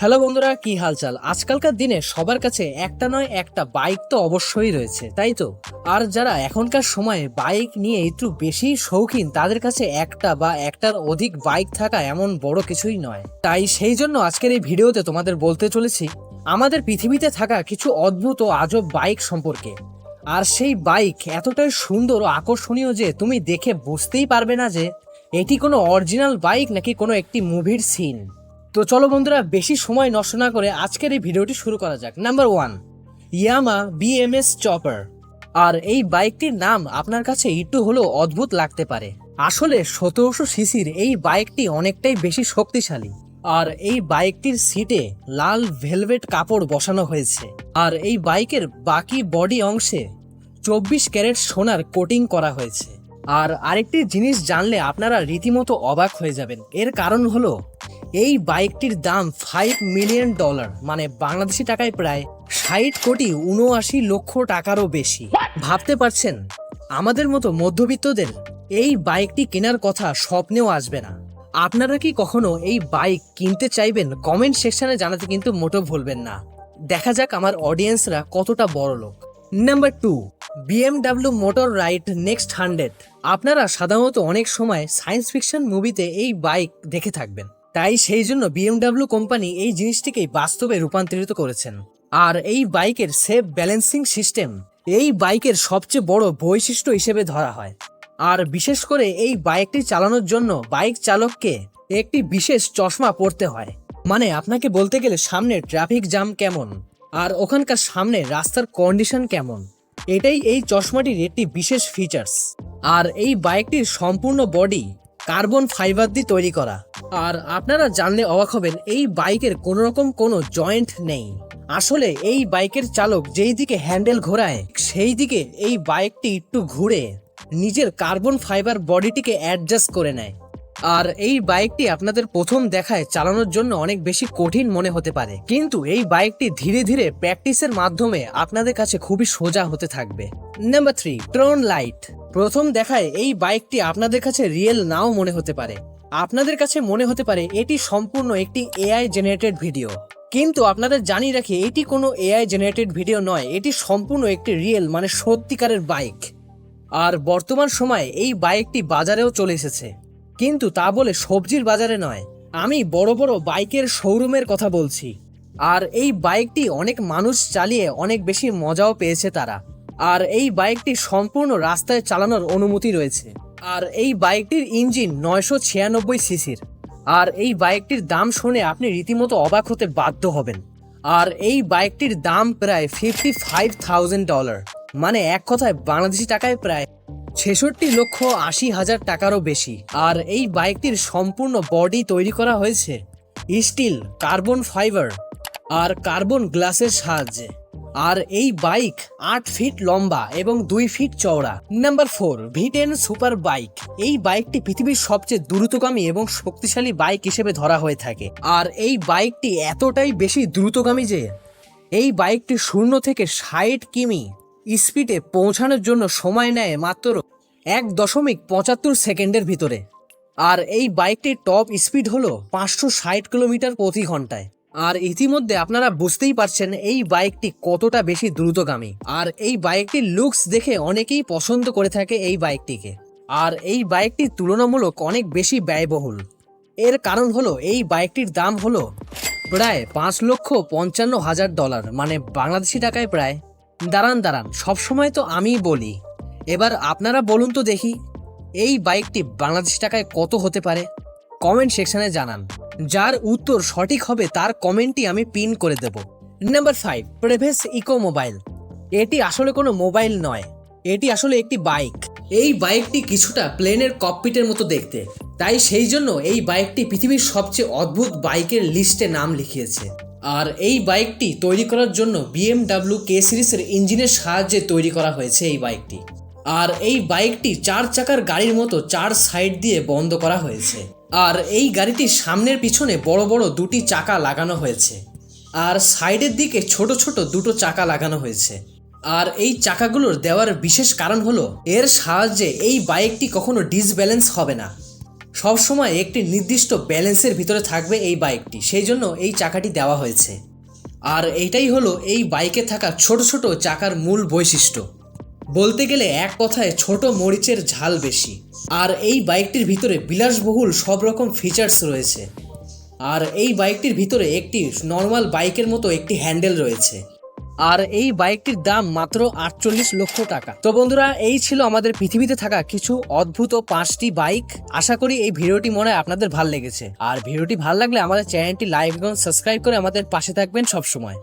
Hello বন্ধুরা, কি হালচাল? আজকালকার দিনে সবার কাছে একটা নয়, একটা বাইক তো অবশ্যই রয়েছে, তাই তো? আর যারা এখনকার সময়ে বাইক নিয়ে একটু বেশি শৌখিন, তাদের কাছে একটা বা একটার অধিক বাইক থাকা এমন বড় কিছুই নয়। তাই সেই জন্য আজকের এই ভিডিওতে তোমাদের বলতে চলেছি, আমাদের পৃথিবীতে থাকা কিছু অদ্ভুত ও আজব বাইক সম্পর্কে। আর সেই বাইক এতটাই সুন্দর ও আকর্ষণীয় যে তুমি দেখে বুঝতেই পারবে না যে, এটি কোনো অরিজিনাল বাইক নাকি কোনো একটি মুভির সিন। তো চলো বন্ধুরা, বেশি সময় নষ্ট না করে আজকের এই ভিডিওটি শুরু করা যাক। Number one Yamaha BMS chopper আর এই বাইকটির নাম আপনার কাছে একটু হলেও অদ্ভুত লাগতে পারে। আসলে সতেরোশো সিসির এই বাইকটি অনেকটাই বেশি শক্তিশালী। আর এই বাইকটির সিটে লাল ভেলভেট কাপড় বসানো হয়েছে। আর এই বাইকের বাকি বডি অংশে চব্বিশ ক্যারেট সোনার কোটিং করা হয়েছে। আর আরেকটি জিনিস জানলে আপনারা রীতিমতো অবাক হয়ে যাবেন। এর কারণ হলো এই বাইকটির দাম ফাইভ মিলিয়ন ডলার মানে বাংলাদেশি টাকায় প্রায় ষাট কোটি উনআশি লক্ষ টাকারও বেশি। ভাবতে পারছেন? আমাদের মতো মধ্যবিত্তদের এই বাইকটি কেনার কথা স্বপ্নেও আসবে না। আপনারা কি কখনো এই বাইক কিনতে চাইবেন? কমেন্ট সেকশনে জানাতে কিন্তু মোটেও ভুলবেন না। দেখা যাক আমার অডিয়েন্সরা কতটা বড় লোক। Number two BMW Motorrad next hundred আপনারা সাধারণত অনেক সময় সায়েন্স ফিকশন মুভিতে এই বাইক দেখে থাকবেন। তাই সেই জন্য বিএমডাব্লিউ কোম্পানি এই জিনিসটিকেই বাস্তবে রূপান্তরিত করেছেন। আর এই বাইকের সেফ ব্যালেন্সিং সিস্টেম এই বাইকের সবচেয়ে বড় বৈশিষ্ট্য হিসেবে ধরা হয়। আর বিশেষ করে এই বাইকটি চালানোর জন্য বাইক চালককে একটি বিশেষ চশমা পরতে হয়। মানে আপনাকে বলতে গেলে সামনে ট্রাফিক জ্যাম কেমন? আর ওখানকার সামনে রাস্তার কন্ডিশন কেমন? এটাই এই চশমাটির একটি বিশেষ ফিচার্স আর এই বাইকটির সম্পূর্ণ বডি কার্বন ফাইবার দিয়ে তৈরি করা। আর আপনারা জানলে অবাক হবেন, এই বাইকের কোনো রকম কোনো জয়েন্ট নেই। আসলে এই বাইকের চালক যেই দিকে হ্যান্ডেল ঘোরায়, সেই দিকে এই বাইকটি একটু ঘুরে নিজের কার্বন ফাইবার বডিটিকে অ্যাডজাস্ট করে নেয়। আর এই বাইকটি আপনাদের প্রথম দেখায় চালানোর জন্য অনেক বেশি কঠিন মনে হতে পারে। কিন্তু এই বাইকটি ধীরে ধীরে প্র্যাকটিসের মাধ্যমে আপনাদের কাছে খুবই সোজা হতে থাকবে। নাম্বার থ্রি ট্রন লাইট প্রথম দেখায় এই বাইকটি আপনাদের কাছে রিয়েল নাও মনে হতে পারে। আপনাদের কাছে মনে হতে পারে এটি সম্পূর্ণ একটি এআই জেনারেটেড ভিডিও। কিন্তু আপনাদের জানিয়ে রাখি, এটি কোনো এআই জেনারেটেড ভিডিও নয়, এটি সম্পূর্ণ একটি রিয়েল মানে সত্যিকারের বাইক। আর বর্তমান সময়ে এই বাইকটি বাজারেও চলে এসেছে। কিন্তু তা বলে সবজির বাজারে নয়, আমি বড় বড় বাইকের শোরুমের কথা বলছি। আর এই বাইকটি অনেক মানুষ চালিয়ে অনেক বেশি মজাও পেয়েছে তারা। আর এই বাইকটি সম্পূর্ণ রাস্তায় চালানোর অনুমতি রয়েছে। আর এই বাইকটির ইঞ্জিন নয়শো ছিয়ানব্বই সিসির। আর এই বাইকটির দাম শুনে আপনি রীতিমতো অবাক হতে বাধ্য হবেন। আর এই বাইকটির দাম প্রায় ফিফটি ফাইভ থাউজেন্ড ডলার মানে এক কথায় বাংলাদেশি টাকায় প্রায় ছেষট্টি লক্ষ আশি হাজার টাকারও বেশি। আর এই বাইকটির সম্পূর্ণ বডি তৈরি করা হয়েছে স্টিল, কার্বন ফাইবার আর কার্বন গ্লাসের সাহায্যে। আর এই বাইক আট ফিট লম্বা এবং দুই ফিট চওড়া। নাম্বার ফোর ভিটেন সুপার বাইক এই বাইকটি পৃথিবীর সবচেয়ে দ্রুতগামী এবং শক্তিশালী বাইক হিসেবে ধরা হয়ে থাকে। আর এই বাইকটি এতটাই বেশি দ্রুতগামী যে, এই বাইকটি শূন্য থেকে ষাট কিমি স্পিডে পৌঁছানোর জন্য সময় নেয় মাত্র এক দশমিক পঁচাত্তর সেকেন্ডের ভিতরে। আর এই বাইকটির টপ স্পিড হলো পাঁচশো ষাট কিলোমিটার প্রতি ঘন্টায়। আর ইতিমধ্যে আপনারা বুঝতেই পারছেন এই বাইকটি কতটা বেশি দ্রুতগামী। আর এই বাইকটির লুকস দেখে অনেকেই পছন্দ করে থাকে এই বাইকটিকে। আর এই বাইকটি তুলনামূলক অনেক বেশি ব্যয়বহুল। এর কারণ হলো এই বাইকটির দাম হলো প্রায় পাঁচ লক্ষ পঞ্চান্ন হাজার ডলার মানে বাংলাদেশি টাকায় প্রায়। দাঁড়ান দাঁড়ান, সবসময় তো আমিই বলি। এবার আপনারা বলুন তো দেখি, এই বাইকটি বাংলাদেশি টাকায় কত হতে পারে? কমেন্ট সেকশনে জানান। যার উত্তর সঠিক হবে তার কমেন্টটি আমি পিন করে দেব। নাম্বার ফাইভ প্রেভেস ইকো মোবাইল এটি আসলে কোনো মোবাইল নয়, এটি আসলে একটি বাইক। এই বাইকটি কিছুটা প্লেনের ককপিটের মতো দেখতে, তাই সেই জন্য এই বাইকটি পৃথিবীর সবচেয়ে অদ্ভুত বাইকের লিস্টে নাম লিখিয়েছে। আর এই বাইকটি তৈরি করার জন্য বিএমডাব্লিউ কে সিরিজের ইঞ্জিনের সাহায্যে তৈরি করা হয়েছে এই বাইকটি। আর এই বাইকটি চার চাকার গাড়ির মতো চার সাইড দিয়ে বন্ধ করা হয়েছে। আর এই গাড়িটির সামনের পিছনে বড় বড় দুটি চাকা লাগানো হয়েছে। আর সাইডের দিকে ছোট ছোট দুটো চাকা লাগানো হয়েছে। আর এই চাকাগুলোর দেওয়ার বিশেষ কারণ হলো, এর সাহায্যে এই বাইকটি কখনো ডিসব্যালেন্স হবে না। সবসময় একটি নির্দিষ্ট ব্যালেন্সের ভিতরে থাকবে এই বাইকটি, সেই জন্য এই চাকাটি দেওয়া হয়েছে। আর এইটাই হলো এই বাইকে থাকা ছোট ছোট চাকার মূল বৈশিষ্ট্য। বলতে গেলে এক কথায় ছোট মরিচের ঝাল বেশি। আর এই বাইকটির ভিতরে বিলাসবহুল সব রকম ফিচার্স রয়েছে। আর এই বাইকটির ভিতরে একটি নর্মাল বাইকের মতো একটি হ্যান্ডেল রয়েছে। আর এই বাইকটির দাম মাত্র আটচল্লিশ লক্ষ টাকা। তো বন্ধুরা, এই ছিল আমাদের পৃথিবীতে থাকা কিছু অদ্ভুত পাঁচটি বাইক। আশা করি এই ভিডিওটি মনে হয় আপনাদের ভালো লেগেছে। আর ভিডিওটি ভালো লাগলে আমাদের চ্যানেলটি লাইক এবং সাবস্ক্রাইব করে আমাদের পাশে থাকবেন সবসময়।